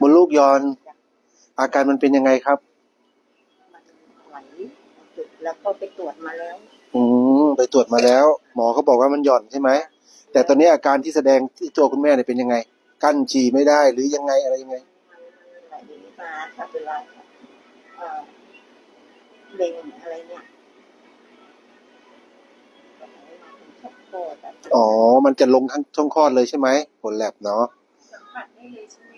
มดลูกย้อน อาการมันเป็นยังไงครับ มันไหลจุดแล้วก็ไปตรวจมาแล้ว อืมไปตรวจมาแล้ว หมอเขาบอกว่ามันหย่อนใช่ไหมแต่ตอนนี้อาการที่แสดงที่ตัวคุณแม่เนี่ยเป็นยังไง กั้นฉี่ไม่ได้หรือยังไงอะไรยังไงมันไหลมาถ้าเวลาเอ่อเบ่งอะไรเนี่ยก็ไหลมาถึงชักโครกอะอ๋อ มันจะลงทั้งช่องคลอดเลยใช่ไหมผลแลบเนาะสัมผัสได้เลยใช่ไหมคะค่ะ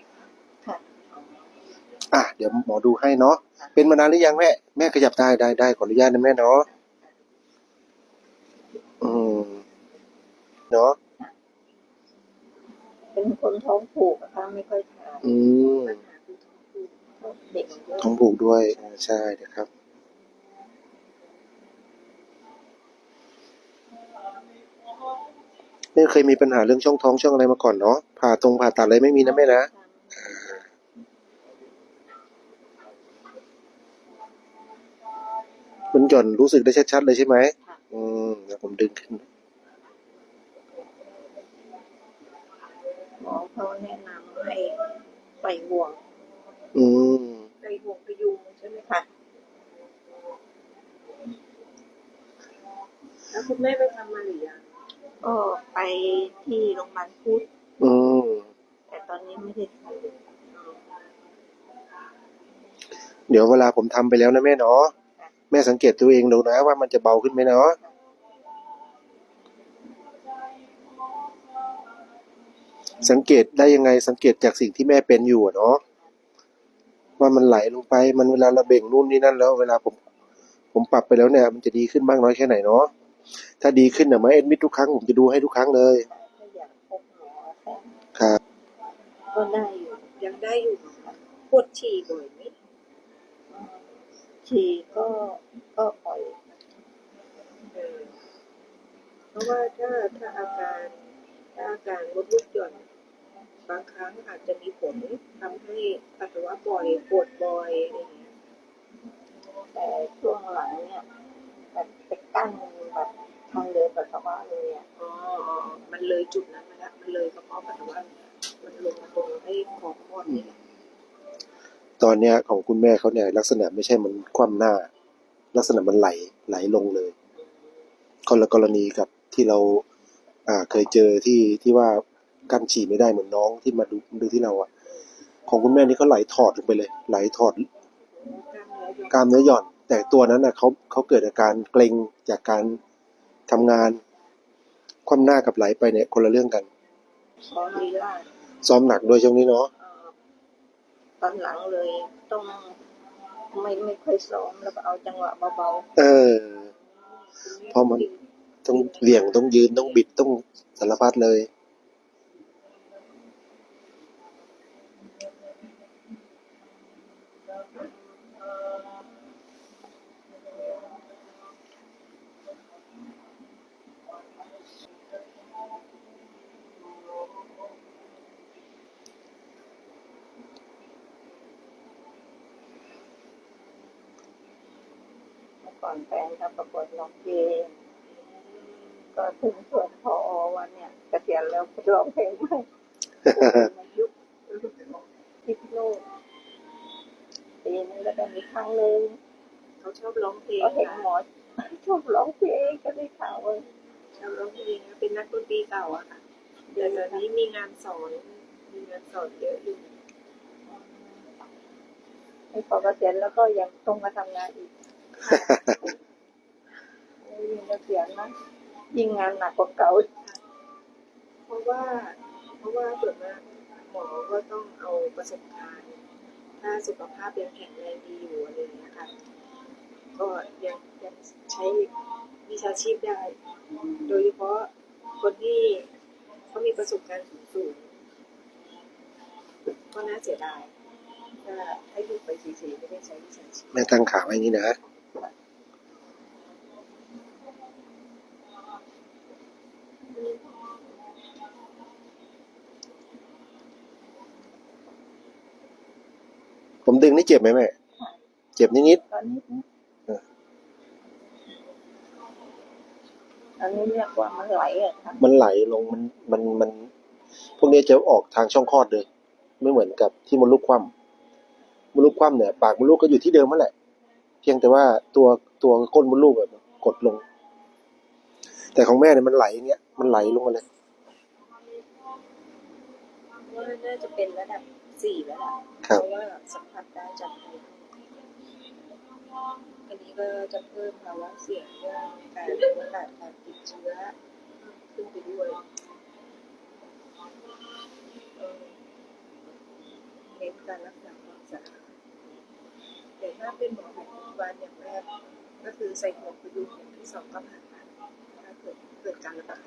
อะเดี๋ยวหมอดูให้เนาะเป็นมานานหรือยังแม่แม่ขยับได้ได้ได้ขออนุญาตนะแม่เนาะอืมเนาะเป็นคนท้องผูกอะค่ะไม่ค่อยทานอืมปัญหาคือท้องผูกเด็กเยอะท้องผูกด้วยอ่าใช่นะครับ ไม่เคยมีปัญหาเรื่องช่องท้องช่องอะไรมาก่อนเนาะผ่าตรงผ่าตัดอะไรไม่มีนะแม่นะมัน หย่อนรู้สึกได้ชัดๆเลยใช่ไหมอืมเดี๋ยวผมดึงขึ้น หมอเขาแนะนำให้ใส่ห่วงอืมใส่ห่วงพยุงใช่ไหมคะแล้วคุณแม่ไปทำมาหรือยังก็ไปที่โรงพยาบาลพุทธอืมแต่ตอนนี้ไม่ได้ทเดี๋ยวเวลาผมทำไปแล้วนะแม่เนาะ แม่สังเกตตัวเองดูนะว่ามันจะเบาขึ้นไหมเนาะสังเกตได้ยังไงสังเกตจากสิ่งที่แม่เป็นอยู่อะเนาะว่ามันไหลลงไปมันเวลาเราเบ่งนู่นนี่นั่นแล้วเวลาผมผมปรับไปแล้วเนี่ย มันจะดีขึ้นมากน้อยแค่ไหนเนาะถ้าดีขึ้นเนี่ยไหมเอ็ดมิดทุกครั้งผมจะดูให้ทุกครั้งเลยำก็อยากพบหมอแต่ครับก็ได้อยู่ยังได้อยู่ค่ะปวดฉี่บ่อยไหม ฉี่ก็ก็ปล่อยเพราะว่าถ้าถ้าอาการถ้าอาการมดลูกหย่อนบางครั้งอาจจะมีผลทำให้ปัสสาวะบ่อยปวดบ่อยอะไรอย่างเงี้ยแต่ช่วงหลังเนี่ยแบบไปกั้นแบบทางเดินปัสสาวะเลยอะอ๋ออ๋อมันเลยจุดนั้นมาแล้วมันเลยกระเพาะปัสสาวะมันลงมาตรงให้คอคลอดนี่แหละ ตอนเนี้ยของคุณแม่เขาเนี่ย ลักษณะไม่ใช่มันคว่ำหน้า ลักษณะมันไหลไหลลงเลย คนละกรณีกับที่เรา อ่าเคยเจอที่ที่ว่ากั้นฉี่ไม่ได้เหมือนน้องที่มาดูดูที่เราอะของคุณแม่นี่เขาไหลถอดลงไปเลย ไหลถอดกล้ามเนื้อหย่อน แต่ตัวนั้นนะเขาเขาเกิดอาการเกร็งจากการทำงาน คว่ำหน้ากับไหลไปเนี่ยคนละเรื่องกัน ซ้อมลีลาดซ้อมหนักด้วยช่วงนี้เนาะ ตอนหลังเลยต้องไม่ไม่ค่อยซ้อมแล้วก็เอาจังหวะเบาเออเพราะมันต้องเหวี่ยงต้องยืนต้องบิดต้องสารพัดเลย ก่อนแฟนเขาประกวดร้องเพลงก็ถึงส่วนพอวันเนี่ยเกษียณแล้วร้องเพลงไม่มายุคที่พิโนกปีนึงแล้วก็มีครั้งหนึ่งเขาชอบร้องเพลงก็เห็นค่ะหมอชอบร้องเพลงก็ได้ข่าวว่าชอบร้องเพลงนะเป็นนักดนตรีเก่าอะค่ะแต่ตอนนี้มีงานสอนมีงานสอนเยอะอยู่ให้พอเกษียณแล้วก็ยังต้องมาทำงานอีก ยิ่งเกษียณนะยิ่งงานหนักกว่าเก่าเพราะว่า เพราะว่าส่วนมากหมอก็ต้องเอาประสบการณ์ ถ้าสุขภาพยังแข็งแรงดีอยู่อะไรอย่างเงี้ยค่ะก็ยังยังใช้วิชาชีพได้ โดยเฉพาะคนที่เขามีประสบการณ์สูงๆก็น่าเสียดายถ้าให้อยู่ไปเฉยๆไม่ได้ใช้วิชาชีพแม่ตั้งขาไว้อย่างนี้นะ ผมดึงนี่เจ็บไหมแม่ เจ็บนิดตอนนี้นะเอออันนี้เรียกว่ามันไหลอะค่ะๆมันไหลลงมันมันมัน พวกนี้จะออกทางช่องคลอดเลย ไม่เหมือนกับที่มดลูกคว่ำมดลูกคว่ำเนี่ย ปากมดลูกก็อยู่ที่เดิมนั่นแหละ เพียงแต่ว่าตัวตัวก้นมดลูกอะกดลง แต่ของแม่เนี่ยมันไหลอย่างเงี้ยมันไหลลงมาเลยว่าน่าจะเป็นระดับสี่แล้วล่ะคเพรับราะว่าสัมผัสได้จากภายนอกอันนี้ก็จะเพิ่มภาวะเสี่ยงเรื่องการโอกาสการติดเชื้อขึ้นไปด้วยเอ่อเน้นการรักษาความสะอาดแต่ ถ้าเป็นหมอแผนปัจจุบันอย่างแรกก็คือใส่หมวกพยุงอย่างที่สองก็ผ่านมาถ้าเกิดเกิดการระบาด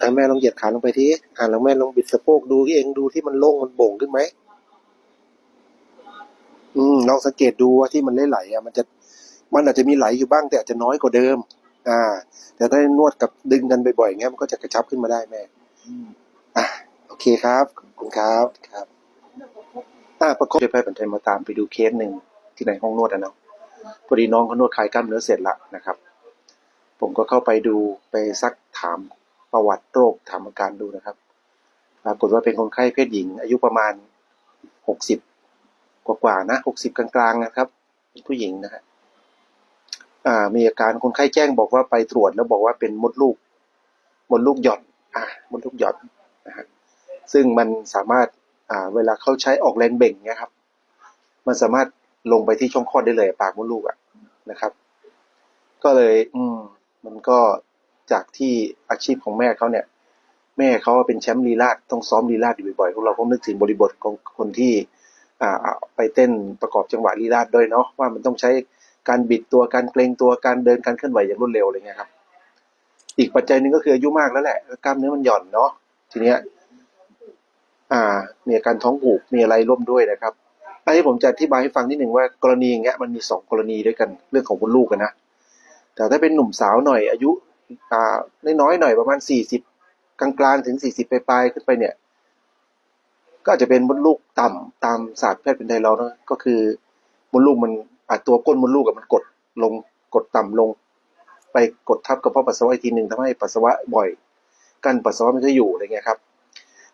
อะแม่ลองเหยียดขาลงไปที่อ่าแล้วแม่ลองบิดสะโพกดูที่เองดูที่มันโล่งมันโบ่งขึ้นไหมอืมลองสังเกตดูว่าที่มันไหลๆอะมันจะมันอาจจะมีไหลอยู่บ้างแต่อาจจะน้อยกว่าเดิม อ่า แต่ถ้านวดกับดึงกันบ่อยๆอย่างเงี้ยมันก็จะกระชับขึ้นมาได้แม่ อะโอเคครับ ขอบคุณครับครับอ่าประกบด้วยแพทย์แผนไทยมาตามไปดูเคสหนึ่งที่ในห้องนวดอะเนาะพอดีน้องเขานวดคลายกล้ามเนื้อเสร็จละนะครับ ผมก็เข้าไปดูไปซักถามประวัติโรคถามอาการดูนะครับ ปรากฏว่าเป็นคนไข้เพศหญิง อายุประมาณหกสิบกว่าๆนะหกสิบกลางๆนะครับ ผู้หญิงนะฮะอ่ามีอาการคนไข้แจ้งบอกว่าไปตรวจแล้วบอกว่าเป็นมดลูก มดลูกหย่อนอ่ามดลูกหย่อนนะฮะซึ่งมันสามารถ อ่า เวลาเขาใช้ออกแรงเบ่งเนี่ยครับ มันสามารถลงไปที่ช่องคลอดได้เลย ปากมดลูกอะนะครับ ก็เลย อืม มันก็จากที่อาชีพของแม่เขาเนี่ย แม่เขาเป็นแชมป์ลีลาดต้องซ้อมลีลาดอยู่บ่อยๆพวกเราก็นึกถึงบริบทของคนที่ อ่าอ่าไปเต้นประกอบจังหวะลีลาดด้วยเนาะว่ามันต้องใช้การบิดตัวการเกรงตัวการเดินการเคลื่อนไหวอย่างรวดเร็วอะไรเงี้ยครับ อีกปัจจัยหนึ่งก็คืออายุมากแล้วแหละกล้ามเนื้อมันหย่อนเนาะทีเนี้ย อ่ามีอาการท้องผูกมีอะไรร่วมด้วยนะครับอันนี้ผมจะอธิบายให้ฟังนิดหนึ่งว่ากรณีอย่างเงี้ยมันมีสองกรณีด้วยกันเรื่องของมดลูกกันนะแต่ถ้าเป็นหนุ่มสาวหน่อยอายุอ่าน้อยๆหน่อยประมาณสี่สิบกลางๆถึงสี่สิบปลายๆขึ้นไปเนี่ย ก็อาจจะเป็นมดลูกต่ำตามศาสตร์แพทย์เป็นไทยเรานะก็คือมดลูกมันอาตัวก้นมดลูกอะมันกดลงกดต่ำลง ไปกดทับกระเพาะปัสสาวะอีกทีหนึ่งทำให้ปัสสาวะบ่อย กั้นปัสสาวะไม่ค่อยอยู่อะไรเงี้ยครับ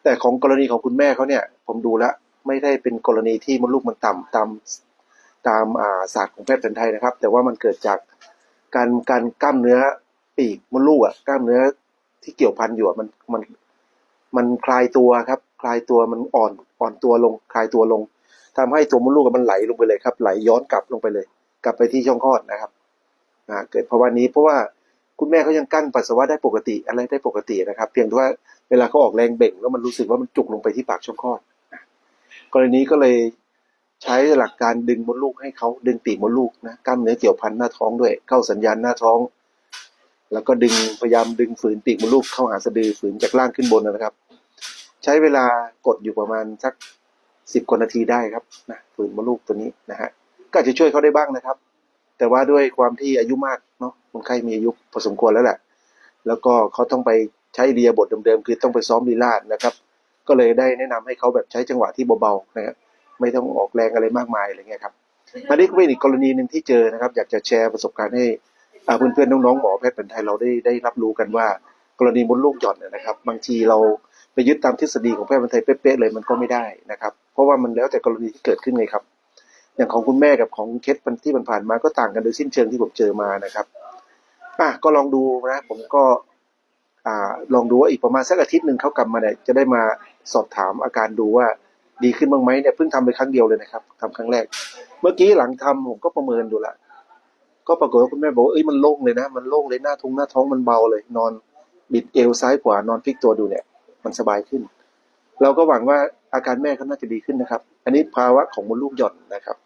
แต่ของกรณีของคุณแม่เขาเนี่ย ผมดูแล้วไม่ได้เป็นกรณีที่มดลูกมันต่ำตามตามอ่าศาสตร์ของแพทย์แผนไทยนะครับ แต่ว่ามันเกิดจากการการกล้ามเนื้อปีกมดลูกอะกล้ามเนื้อที่เกี่ยวพันอยู่มันมันมันคลายตัวครับ คลายตัวมันอ่อนอ่อนตัวลง คลายตัวลงทำให้ตัวมดลูกมันไหลลงไปเลยครับ ไหลย้อนกลับลงไปเลย กลับไปที่ช่องคลอดนะครับอ่าเกิดภาวะนี้เพราะว่า คุณแม่เขายังกั้นปัสสาวะได้ปกติอะไรได้ปกตินะครับ เพียงแต่ว่าเวลาเขาออกแรงเบ่ง แล้วมันรู้สึกว่ามันจุกลงไปที่ปากช่องคลอดกรณีนี้ก็เลยใช้หลักการดึงมดลูกให้เขาดึงปีกมดลูกนะกล้ามเนื้อเกี่ยวพันหน้าท้องด้วย เข้าสัญญาณหน้าท้อง แล้วก็ดึงพยายามดึงฝืนปีกมดลูกเข้าหาสะดือฝืนจากล่างขึ้นบนนะครับ ใช้เวลากดอยู่ประมาณสักสิบกว่านาทีได้ครับนะฝืนมดลูกตัวนี้นะฮะก็จะช่วยเขาได้บ้างนะครับ แต่ว่าด้วยความที่อายุมากเนาะคนไข้มีอายุพอสมควรแล้วแหละ แล้วก็เขาต้องไปใช้เรียบทเดิมๆ คือต้องไปซ้อมลีลาดนะครับ ก็เลยได้แนะนำให้เขาแบบใช้จังหวะที่เบาๆนะครับไม่ต้องออกแรงอะไรมากมายอะไรเงี้ยครับอันนี้ก็เป็นอีกกรณีหนึ่งที่เจอนะครับ อยากจะแชร์ประสบการณ์ให้เพื่อนๆน้องๆหมอแพทย์แผนไทยเราได้ได้รับรู้กันว่า กรณีมดลูกหย่อนนะครับ บางทีเราไปยึดตามทฤษฎีของแพทย์แผนไทยเป๊ะๆเลยมันก็ไม่ได้นะครับ เพราะว่ามันแล้วแต่กรณีที่เกิดขึ้นไงครับ อย่างของคุณแม่กับของเคสที่มันผ่านมาก็ต่างกันโดยสิ้นเชิงที่ผมเจอมานะครับอะก็ลองดูนะผมก็อ่าลองดูว่าอีกประมาณสักอาทิตย์หนึ่งเขากลับมาเนี่ยจะได้มาสอบถามอาการดูว่าดีขึ้นบ้างไหมเนี่ยเพิ่งทำไปครั้งเดียวเลยนะครับทำครั้งแรก เมื่อกี้หลังทำผมก็ประเมินดูละก็ปรากฏว่าคุณแม่บอกว่าเอ้ยมันโล่งเลยนะ มันโล่งเลยหน้าทุงหน้าท้องมันเบาเลย นอนบิดเอวซ้ายขวานอนพลิกตัวดูเนี่ย มันสบายขึ้น เราก็หวังว่าอาการแม่เขาน่าจะดีขึ้นนะครับ อันนี้ภาวะของมดลูกหย่อนนะครับ